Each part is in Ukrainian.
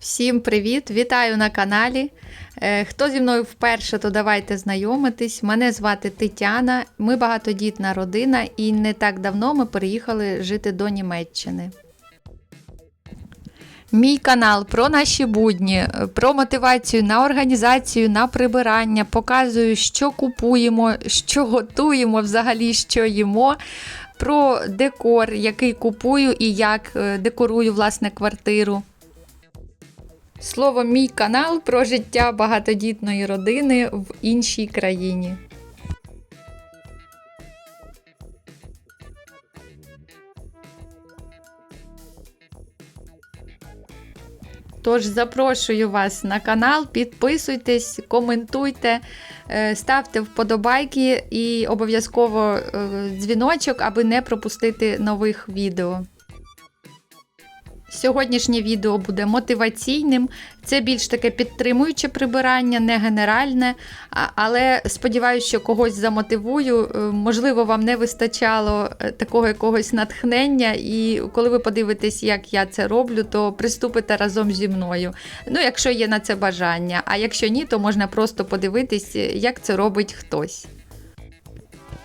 Всім привіт! Вітаю на каналі. Е, Хто зі мною вперше, то давайте знайомитись. Мене звати Тетяна. Ми багатодітна родина, і не так давно ми переїхали жити до Німеччини. Мій канал про наші будні, е, про мотивацію на організацію, на прибирання, показую, що купуємо, що готуємо, взагалі, що їмо. Про декор, який купую і як е, декорую власне квартиру. Словом, мій канал про життя багатодітної родини в іншій країні. Тож запрошую вас на канал, підписуйтесь, коментуйте, е, ставте вподобайки і обов'язково е, дзвіночок, аби не пропустити нових відео. Сьогоднішнє відео буде мотиваційним. Це більш таке підтримуюче прибирання, не генеральне. Але сподіваюся, що когось замотивую. Е, Можливо, вам не вистачало е, такого якогось натхнення, і коли ви подивитесь, як я це роблю, то приступите разом зі мною. Ну, якщо є на це бажання. А якщо ні, то можна просто подивитись, е, як це робить хтось.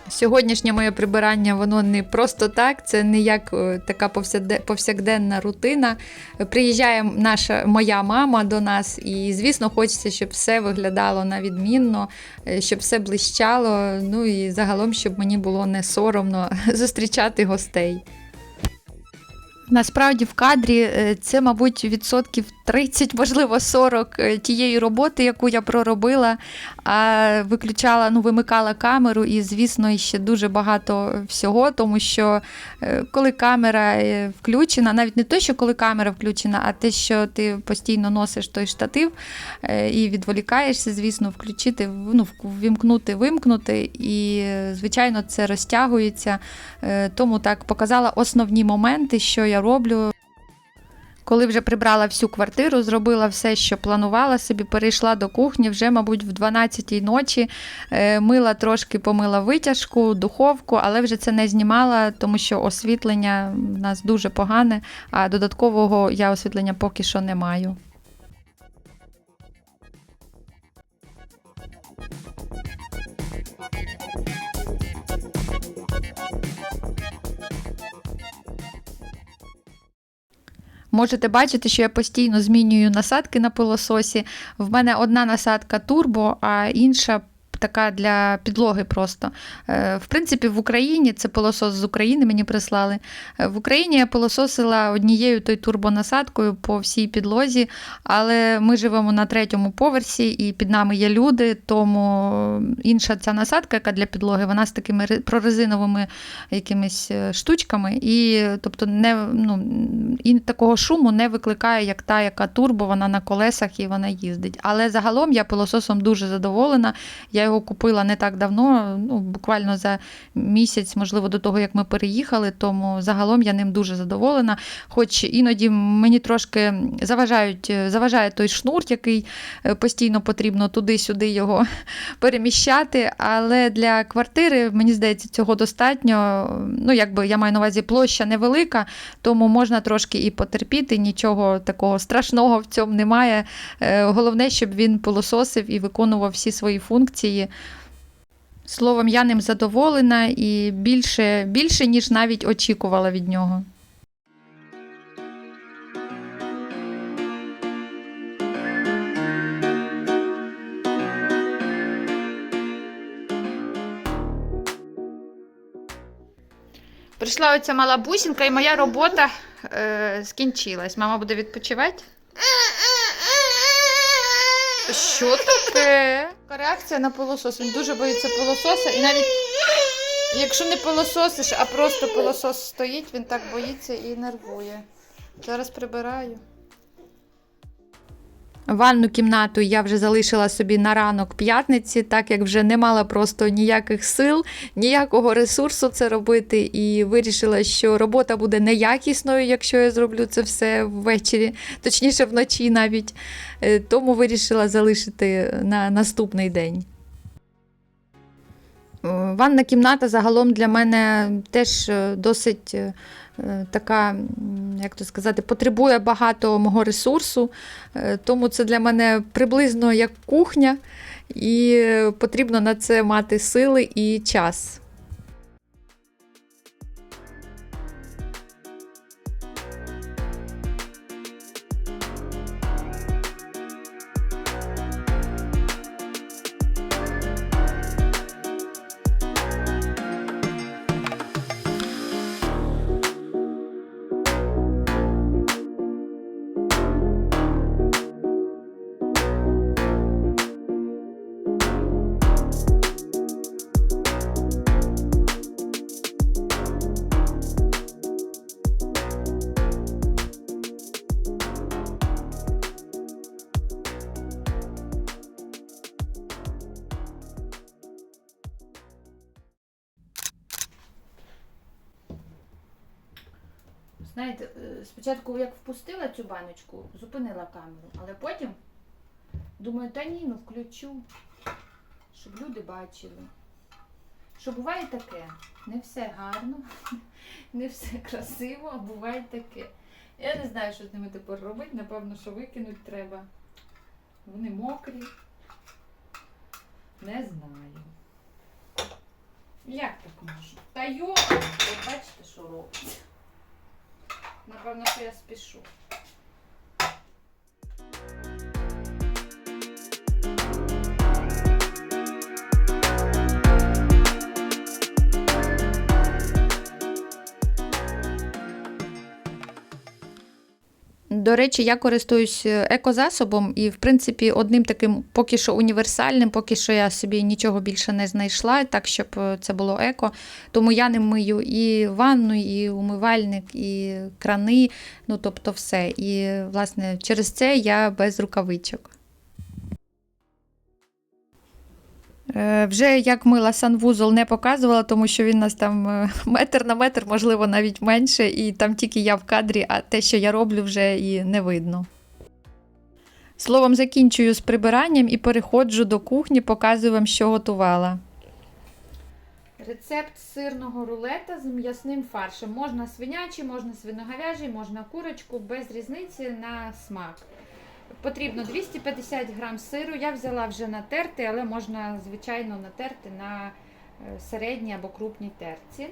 Сьогоднішнє моє прибирання, воно не просто так, це не як е, така повсякденна рутина. Приїжджає наша моя мама до нас, і звісно, хочеться, щоб все виглядало на відмінно, е, щоб все блищало. Ну і загалом, щоб мені було не соромно зустрічати гостей. Насправді в кадрі е, це, мабуть, відсотків 30, можливо, 40 е, тієї роботи, яку я проробила, а виключала, ну, вимикала камеру, і, звісно, ще дуже багато всього, тому що е, коли камера е, включена, навіть не те, що коли камера включена, а те, що ти постійно носиш той штатив і відволікаєшся, звісно, включити, ну, вімкнути, вимкнути, і, звичайно, це розтягується. Тому так показала основні моменти, що я роблю. Коли вже прибрала всю квартиру, зробила все, що планувала собі, перейшла до кухні вже, мабуть, в 12-й ночі. Е, Мила трошки помила витяжку, духовку, але вже це не знімала, тому що освітлення в нас дуже погане, а додаткового я освітлення поки що не маю. Можете бачити, що я постійно змінюю насадки на пилососі. В мене одна насадка турбо, а інша така для підлоги просто. Е, В принципі, в Україні це пилосос з України мені прислали. Е, В Україні я пилососила однією той турбонасадкою по всій підлозі, але ми живемо на третьому поверсі, і під нами є люди, тому інша ця насадка, яка для підлоги, вона з такими прорезиновими якимись е, штучками, і тобто не, ну, і такого шуму не викликає, як та, яка турбо, вона на колесах і вона їздить. Але загалом я пилососом дуже задоволена. Я його купила не так давно, ну, буквально за місяць, можливо, до того, як ми переїхали, тому загалом я ним дуже задоволена. Хоч іноді мені трошки заважають, заважає той шнур, який е, постійно потрібно туди-сюди його переміщати. Але для квартири, мені здається, цього достатньо. Ну, якби я маю на увазі площа невелика, тому можна трошки і потерпіти, нічого такого страшного в цьому немає. Е, Головне, щоб він пилососив і виконував всі свої функції. Словом, я ним задоволена і більше, більше ніж навіть очікувала від нього. Прийшла оця мала бусинка, і моя робота е, скінчилась. Мама буде відпочивати. Що таке? Така реакція на пилосос. Він дуже боїться пилососа. І навіть якщо не пилососиш, а просто пилосос стоїть, він так боїться і нервує. Зараз прибираю. Ванну кімнату я вже залишила собі на ранок п'ятниці, так як вже не мала просто ніяких сил, ніякого ресурсу це робити, і вирішила, що робота буде неякісною, якщо я зроблю це все ввечері, точніше вночі навіть. Е, Тому вирішила залишити на наступний день. Ванна кімната загалом для мене теж е, досить е, е, така, як то сказати, потребує багато мого ресурсу, е, тому це для мене приблизно як кухня, і е, потрібно на це мати сили і час. Спочатку, як впустила цю баночку, зупинила камеру, але потім думаю, та ні, ну включу, щоб люди бачили. Що буває таке, не все гарно, не все красиво, а буває таке. Я не знаю, що з ними тепер робити, напевно, що викинуть треба. Вони мокрі. Не знаю. Як так можна? Та йо, бачите, що робиться. Напевно, що я спішу. До речі, я користуюсь е, екозасобом і, в принципі, одним таким поки що універсальним, поки що я собі нічого більше не знайшла, так щоб е, це було еко. Тому я ним мию і ванну, і умивальник, і крани, ну тобто все. І, власне, через це я без рукавичок. Вже як мила санвузол не показувала, тому що він нас там е, метр на метр, можливо, навіть менше, і там тільки я в кадрі, а те, що я роблю, вже і не видно. Словом, закінчую з прибиранням і переходжу до кухні, показую вам, що готувала. Рецепт сирного рулета з м'ясним фаршем. Можна свинячий, можна свиноговяжий, можна курочку, без різниці на смак. Потрібно 250 грам сиру. Я взяла вже натерти, але можна, звичайно, натерти на е, середній або крупній терці.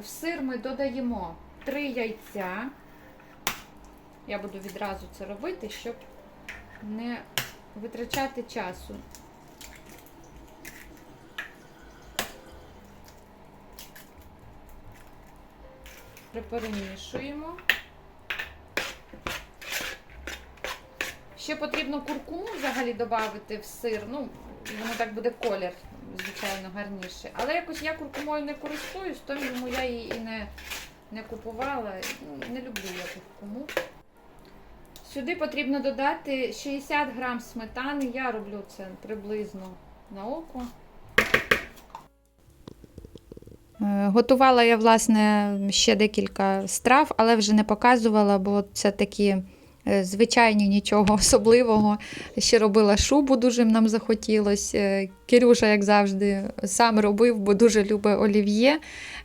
В сир ми додаємо 3 яйця. Я буду відразу це робити, щоб не витрачати часу. Перемішуємо. Ще потрібно куркуму взагалі додати в сир. Ну, воно так буде колір, звичайно, гарніше. Але якось я куркумою не користуюсь, тому я її і не, не купувала. Ну, Не люблю я куркуму. Сюди потрібно додати 60 грам сметани. Я роблю це приблизно на око. Е, Готувала я, власне, ще декілька страв, але вже не показувала, бо це такі звичайні, нічого особливого. Ще робила шубу, дуже нам захотілося. Кирюша, як завжди, сам робив, бо дуже любить олів'є.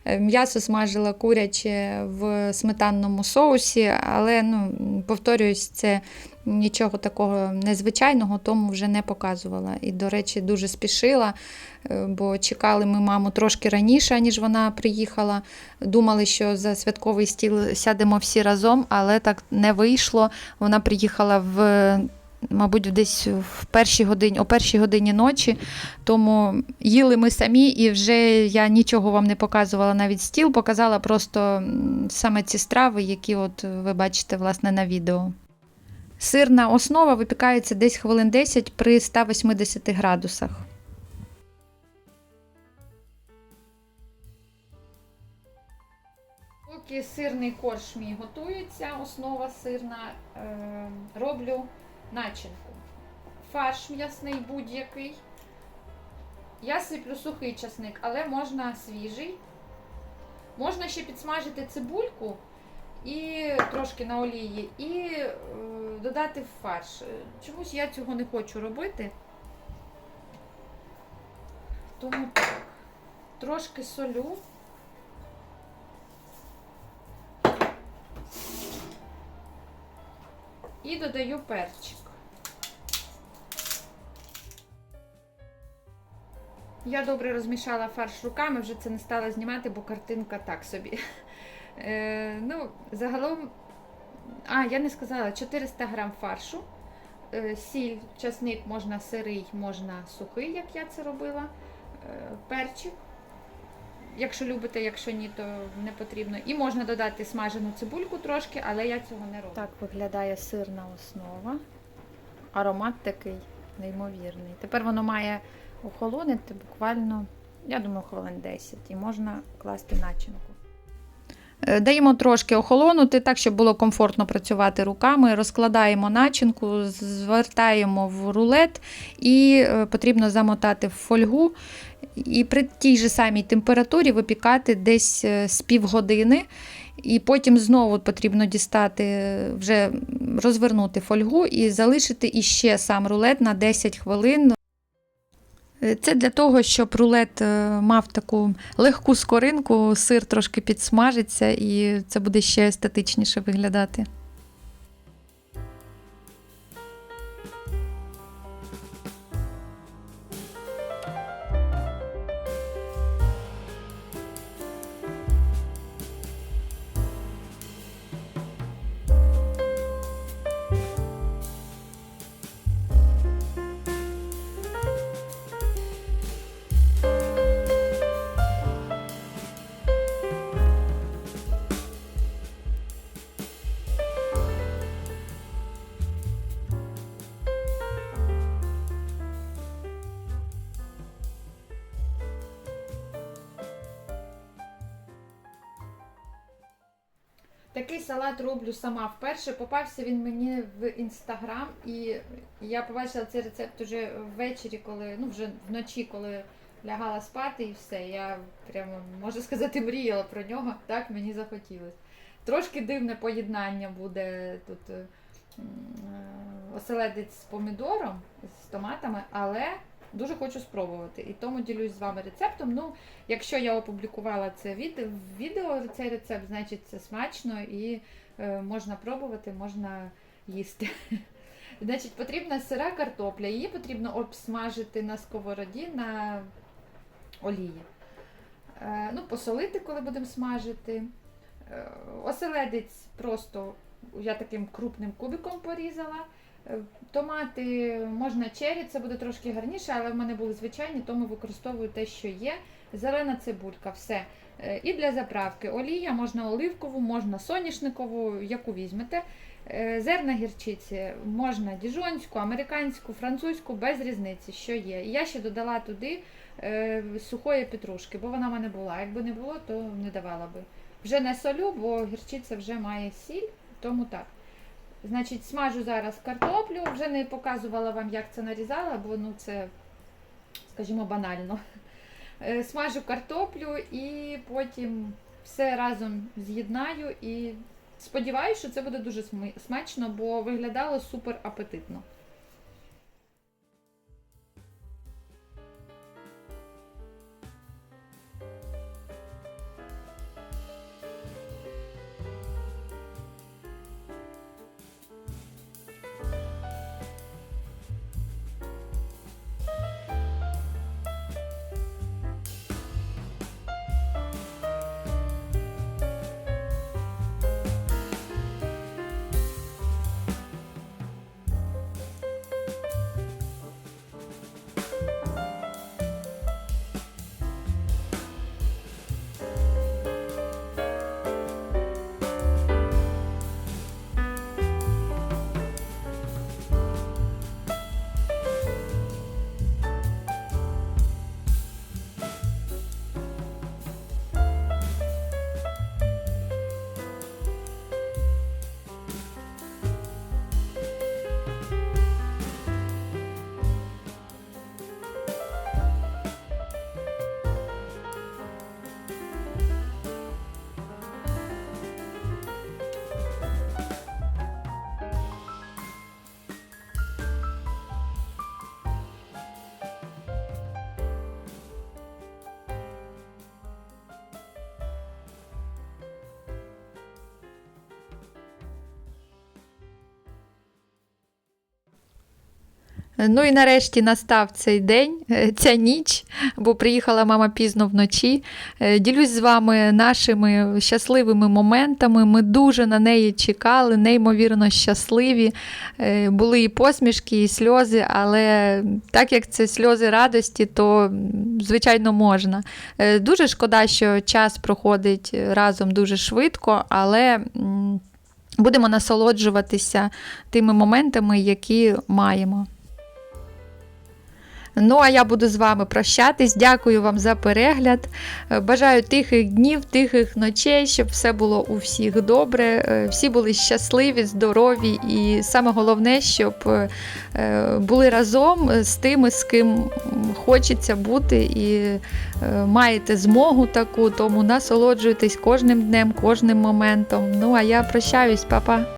Е, М'ясо смажила куряче в сметанному соусі, але ну, повторююсь, це нічого такого незвичайного, тому вже не показувала. І, до речі, дуже спішила, е, бо чекали ми маму трошки раніше, ніж вона приїхала. Думали, що за святковий стіл сядемо всі разом, але так не вийшло. Вона приїхала в. Мабуть, десь в першій годині, о першій годині ночі, тому їли ми самі, і вже я нічого вам не показувала навіть стіл, показала просто саме ці страви, які от ви бачите власне на відео. Сирна основа випікається десь хвилин 10 при 180 градусах. Поки сирний корж мій готується, основа сирна, е, роблю начинку. Фарш м'ясний будь-який. Я сиплю сухий часник, але можна свіжий. Можна ще підсмажити цибульку і трошки на олії, і е, додати в фарш. Чомусь я цього не хочу робити. Тому так. трошки солю. І додаю перчик. Я добре розмішала фарш руками, вже це не стала знімати, бо картинка так собі. Е, ну, загалом, а, я не сказала, 400 грам фаршу, е, сіль, часник можна сирий, можна сухий, як я це робила, е, перчик. Якщо любите, якщо ні, то не потрібно. І можна додати смажену цибульку трошки, але я цього не роблю. Так виглядає сирна основа. Аромат такий неймовірний. Тепер воно має охолонити буквально, я думаю, хвилин 10 і можна класти начинку. Е, Даємо трошки охолонути, так, щоб було комфортно працювати руками. Розкладаємо начинку, звертаємо в рулет і е, потрібно замотати в фольгу. І при тій же самій температурі випікати десь е, з півгодини. І потім знову потрібно дістати, вже розвернути фольгу і залишити іще сам рулет на 10 хвилин. Е, Це для того, щоб рулет е, мав таку легку скоринку, сир трошки підсмажиться, і це буде ще естетичніше виглядати. Салат роблю сама вперше. Попався він мені в інстаграм, і я побачила цей рецепт уже ввечері, коли ну вже вночі, коли лягала спати, і все. Я прямо можу сказати, мріяла про нього. Так мені захотілося. Трошки дивне поєднання буде тут оселедець з помідором, з томатами, але дуже хочу спробувати. І тому ділюсь з вами рецептом. Ну, Якщо я опублікувала це відео, цей рецепт, значить це смачно і е, можна пробувати, можна їсти. Значить, потрібна сира картопля. Її потрібно обсмажити на сковороді на олії. Е, ну, посолити, коли будемо смажити. Е, оселедець просто я таким крупним кубиком порізала. Томати можна чері, це буде трошки гарніше, але в мене були звичайні, тому використовую те, що є. Зелена цибулька, все. Е, І для заправки олія, можна оливкову, можна соняшникову, яку візьмете. Е, Зерна гірчиці, можна діжонську, американську, французьку, без різниці, що є. Я ще додала туди е, сухої петрушки, бо вона в мене була. Якби не було, то не давала би. Вже не солю, бо гірчиця вже має сіль, тому так. Значить, смажу зараз картоплю. Вже не показувала вам, як це нарізала, бо ну це, скажімо, банально. Е, Смажу картоплю і потім все разом з'єднаю і сподіваюся, що це буде дуже смачно, бо виглядало супер апетитно. Ну і нарешті настав цей день, е, ця ніч, бо приїхала мама пізно вночі. Е, Ділюсь з вами нашими щасливими моментами. Ми дуже на неї чекали, неймовірно щасливі. Е, Були і посмішки, і сльози, але так як це сльози радості, то звичайно можна. Дуже шкода, що час проходить разом дуже швидко, але. Будемо насолоджуватися тими моментами, які маємо. Ну, а я буду з вами прощатись. Дякую вам за перегляд. Е, Бажаю тихих днів, тихих ночей, щоб все було у всіх добре. е, Всі були щасливі, здорові, і саме головне, щоб е, були разом з тими, з ким хочеться бути, і маєте змогу таку, тому насолоджуйтесь кожним днем, кожним моментом. Ну а я прощаюсь, па-па.